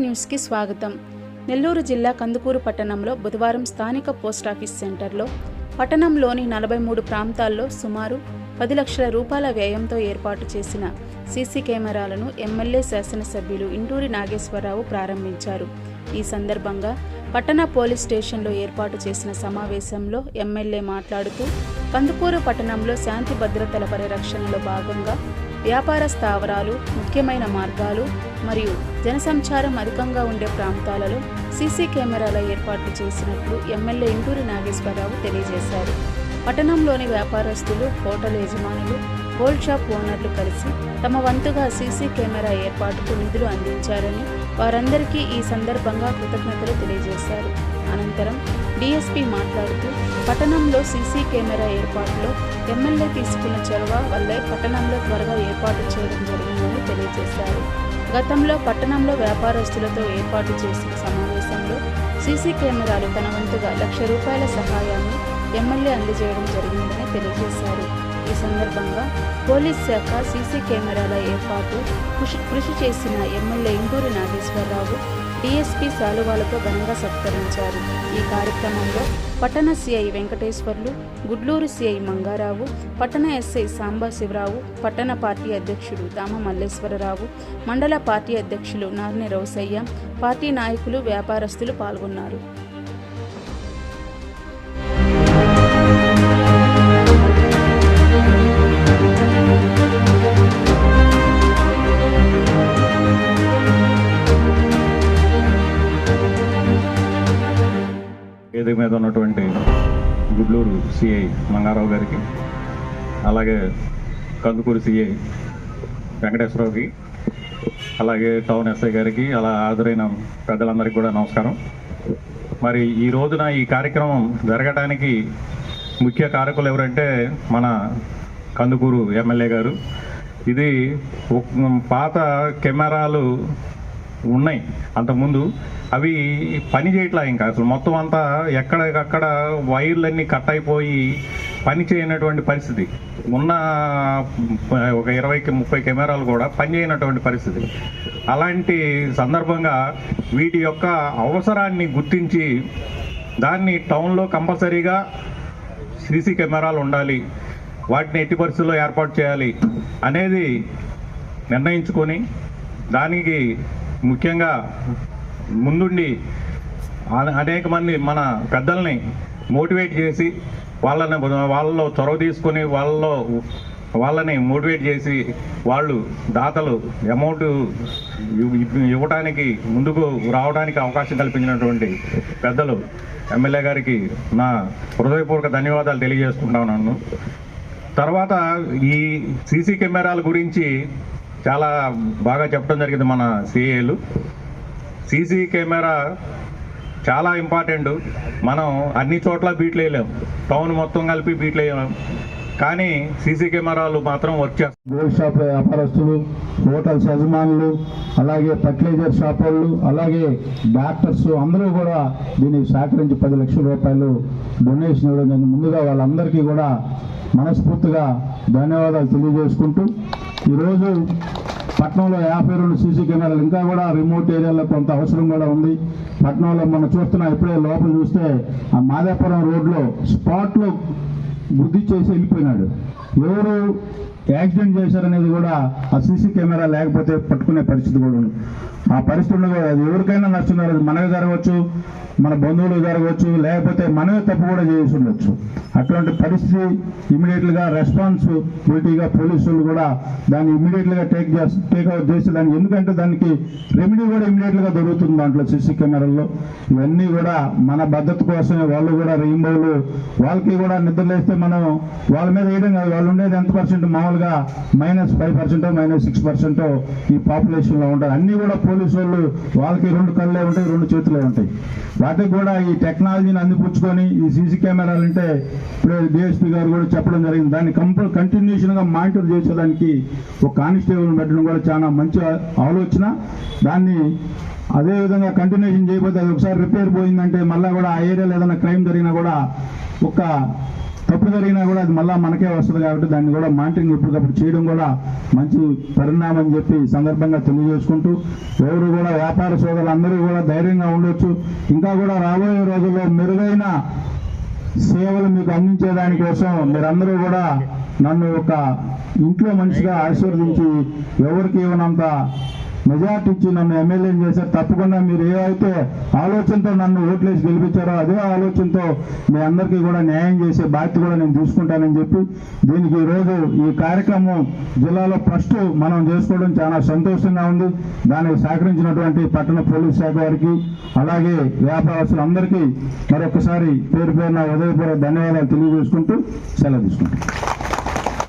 న్యూస్కి స్వాగతం. నెల్లూరు జిల్లా కందుకూరు పట్టణంలో బుధవారం స్థానిక పోస్టాఫీస్ సెంటర్లో పట్టణంలోని నలభై మూడు ప్రాంతాల్లో సుమారు పది లక్షల రూపాయల వ్యయంతో ఏర్పాటు చేసిన సీసీ కెమెరాలను ఎమ్మెల్యే శాసనసభ్యులు ఇంటూరి నాగేశ్వరరావు ప్రారంభించారు. ఈ సందర్భంగా పట్టణ పోలీస్ స్టేషన్లో ఏర్పాటు చేసిన సమావేశంలో ఎమ్మెల్యే మాట్లాడుతూ కందుకూరు పట్టణంలో శాంతి భద్రతల పరిరక్షణలో భాగంగా వ్యాపార స్థావరాలు ముఖ్యమైన మార్గాలు మరియు జనసంచారం అధికంగా ఉండే ప్రాంతాలలో సీసీ కెమెరాల ఏర్పాట్లు చేసినట్లు ఎమ్మెల్యే ఇంటూరి నాగేశ్వరరావు తెలియజేశారు. పట్టణంలోని వ్యాపారస్తులు హోటల్ యజమానులు గోల్డ్ షాప్ ఓనర్లు కలిసి తమ వంతుగా సీసీ కెమెరా ఏర్పాటుకు నిధులు అందించారని వారందరికీ ఈ సందర్భంగా కృతజ్ఞతలు తెలియజేశారు. అనంతరం డీఎస్పీ మాట్లాడుతూ పట్టణంలో సీసీ కెమెరా ఏర్పాటులో ఎమ్మెల్యే తీసుకున్న చొరవ వల్లే పట్టణంలో త్వరగా ఏర్పాటు చేయడం జరిగిందని తెలియజేశారు. గతంలో పట్టణంలో వ్యాపారస్తులతో ఏర్పాటు చేసిన సమావేశంలో సీసీ కెమెరాలు తన వంతుగా లక్ష రూపాయల సహాయాన్ని ఎమ్మెల్యే అందజేయడం జరిగిందని తెలియజేశారు. ఈ సందర్భంగా పోలీస్ శాఖ సీసీ కెమెరాల ఏర్పాటు కృషి కృషి చేసిన ఎమ్మెల్యే ఇందూరి నాగేశ్వరరావు డిఎస్పీ శాలువాలతో ఘనంగా సత్కరించారు. ఈ కార్యక్రమంలో పట్టణ సిఐ వెంకటేశ్వర్లు గుడ్లూరు సిఐ మంగారావు పట్టణ ఎస్ఐ సాంబా శివరావు పట్టణ పార్టీ అధ్యక్షుడు దామ మల్లేశ్వరరావు మండల పార్టీ అధ్యక్షులు నారని రౌసయ్య పార్టీ నాయకులు వ్యాపారస్తులు పాల్గొన్నారు. మీద ఉన్నటువంటి గుడ్లూరు సిఐ మంగారావు గారికి అలాగే కందుకూరు సిఐ వెంకటేశ్వరరావుకి అలాగే టౌన్ ఎస్ఐ గారికి అలా హాజరైన పెద్దలందరికీ కూడా నమస్కారం. మరి ఈ రోజున ఈ కార్యక్రమం జరగడానికి ముఖ్య కారకులు ఎవరంటే మన కందుకూరు ఎమ్మెల్యే గారు. ఇది పాత కెమెరాలు ఉన్నాయి. అంతకుముందు అవి పని చేయట్లా ఇంకా. అసలు మొత్తం అంతా ఎక్కడికక్కడ వైర్లన్నీ కట్ అయిపోయి పని చేయనటువంటి పరిస్థితి. ఉన్న ఒక ఇరవైకి ముప్పై కెమెరాలు కూడా పని చేయనటువంటి పరిస్థితి. అలాంటి సందర్భంగా వీటి యొక్క అవసరాన్ని గుర్తించి దాన్ని టౌన్లో కంపల్సరీగా సీసీ కెమెరాలు ఉండాలి. వాటిని ఎట్టి పరిస్థితుల్లో ఏర్పాటు చేయాలి అనేది నిర్ణయించుకొని దానికి ముఖ్యంగా ముందుండి అనేక మంది మన పెద్దల్ని మోటివేట్ చేసి వాళ్ళని వాళ్ళలో చొరవ తీసుకొని వాళ్ళలో వాళ్ళని మోటివేట్ చేసి వాళ్ళు దాతలు అమౌంట్ ఇవ్వటానికి ఇవ్వడానికి ముందుకు రావడానికి అవకాశం కల్పించినటువంటి పెద్దలు ఎమ్మెల్యే గారికి నా హృదయపూర్వక ధన్యవాదాలు తెలియజేసుకుంటున్నాను తర్వాత ఈ సీసీ కెమెరాల గురించి చాలా బాగా చెప్పడం జరిగింది మన సిఏలు సీసీ కెమెరా చాలా ఇంపార్టెంట్. మనం అన్ని చోట్ల బీట్లు వేయలేం. టౌన్ మొత్తం కలిపి బీట్లు వేయలేము కానీ సీసీ కెమెరాలు మాత్రం వర్క్ చేస్తారు గోల్డ్ షాప్ వ్యాపారస్తులు హోటల్స్ యజమానులు అలాగే ఫర్టిలైజర్ షాప్ వాళ్ళు అలాగే డాక్టర్స్ అందరూ కూడా దీనికి సహకరించి పది లక్షల రూపాయలు డొనేషన్ ఇవ్వడం జరిగింది. ముందుగా వాళ్ళందరికీ కూడా మనస్ఫూర్తిగా ధన్యవాదాలు తెలియజేసుకుంటూ ఈరోజు పట్నంలో యాభై రెండు సీసీ కెమెరాలు ఇంకా కూడా రిమోట్ ఏరియాలో కొంత అవసరం కూడా ఉంది. పట్నంలో మనం చూస్తున్నా ఇప్పుడే లోపల చూస్తే ఆ మాదాపురం రోడ్లో స్పాట్లో వృద్ధి చేసి వెళ్ళిపోయినాడు. ఎవరు యాక్సిడెంట్ చేశారనేది కూడా ఆ సీసీ కెమెరా లేకపోతే పట్టుకునే పరిస్థితి కూడా ఉంది ఆ పరిస్థితి ఉండదు అది ఎవరికైనా నష్టం జరగదు. మనకు జరగవచ్చు మన బంధువులు జరగవచ్చు లేకపోతే మనమే తప్పు కూడా చేసి ఉండొచ్చు. అటువంటి పరిస్థితి ఇమీడియట్గా రెస్పాన్సిబిలిటీగా పోలీసులు కూడా దాన్ని ఇమీడియట్గా టేక్ చేసి టేక్అవుట్ చేసి దాన్ని ఎందుకంటే దానికి రెమెడీ కూడా ఇమీడియట్గా దొరుకుతుంది దాంట్లో సీసీ కెమెరాల్లో. ఇవన్నీ కూడా మన భద్రత కోసమే వాళ్ళు కూడా రెయిన్బోలు వాళ్ళకి కూడా నిద్రలేస్తే మనం వాళ్ళ మీద వేయడం కాదు. వాళ్ళు ఉండేది ఎంత పర్సెంట్ మామూలుగా మైనస్ ఫైవ్ పర్సెంటో మైనస్ సిక్స్ పర్సెంటో ఈ పాపులేషన్లో ఉంటారు అన్ని కూడా పోలీసు వాళ్ళు వాళ్ళకి రెండు కళ్ళే ఉంటాయి రెండు చేతులే ఉంటాయి. వాటికి కూడా ఈ టెక్నాలజీని అందిపుచ్చుకొని ఈ సీసీ కెమెరాలు అంటే ఇప్పుడు డిఎస్పీ గారు కూడా చెప్పడం జరిగింది. దాన్ని కంపల్ కంటిన్యూషన్గా మానిటర్ చేసేదానికి ఒక కానిస్టేబుల్ పెట్టడం కూడా చాలా మంచి ఆలోచన. దాన్ని అదేవిధంగా కంటిన్యూషన్ చేయకపోతే అది ఒకసారి రిపేర్ పోయిందంటే మళ్ళీ కూడా ఆ ఏరియాలో ఏదైనా క్రైమ్ జరిగినా కూడా ఒక తప్పు జరిగినా కూడా అది మళ్ళీ మనకే వస్తుంది కాబట్టి దాన్ని కూడా మానిటరింగ్ ఎప్పటికప్పుడు చేయడం కూడా మంచి పరిణామం అని చెప్పి సందర్భంగా తెలియజేసుకుంటూ ఎవరు కూడా వ్యాపార సోదరులు అందరూ కూడా ధైర్యంగా ఉండొచ్చు. ఇంకా కూడా రాబోయే రోజుల్లో మెరుగైన సేవలు మీకు అందించేదాని కోసం మీరందరూ కూడా నన్ను ఒక ఇంట్లో మనిషిగా ఆశీర్వదించి ఎవరికి ఇవ్వనంత మెజార్టీ ఇచ్చి నన్ను ఎమ్మెల్యేని చేశారు. తప్పకుండా మీరు ఏవైతే ఆలోచనతో నన్ను ఓట్లేసి గెలిపించారో అదే ఆలోచనతో మీ అందరికీ కూడా న్యాయం చేసే బాధ్యత కూడా నేను తీసుకుంటానని చెప్పి దీనికి ఈరోజు ఈ కార్యక్రమం జిల్లాలో ఫస్ట్ మనం చేసుకోవడం చాలా సంతోషంగా ఉంది. దానికి సహకరించినటువంటి పట్టణ పోలీస్ శాఖ వారికి అలాగే వ్యాపారస్తులందరికీ మరొకసారి పేరు పేరున హృదయపూర్వక ధన్యవాదాలు తెలియజేసుకుంటూ సెలవు తీసుకుంటాం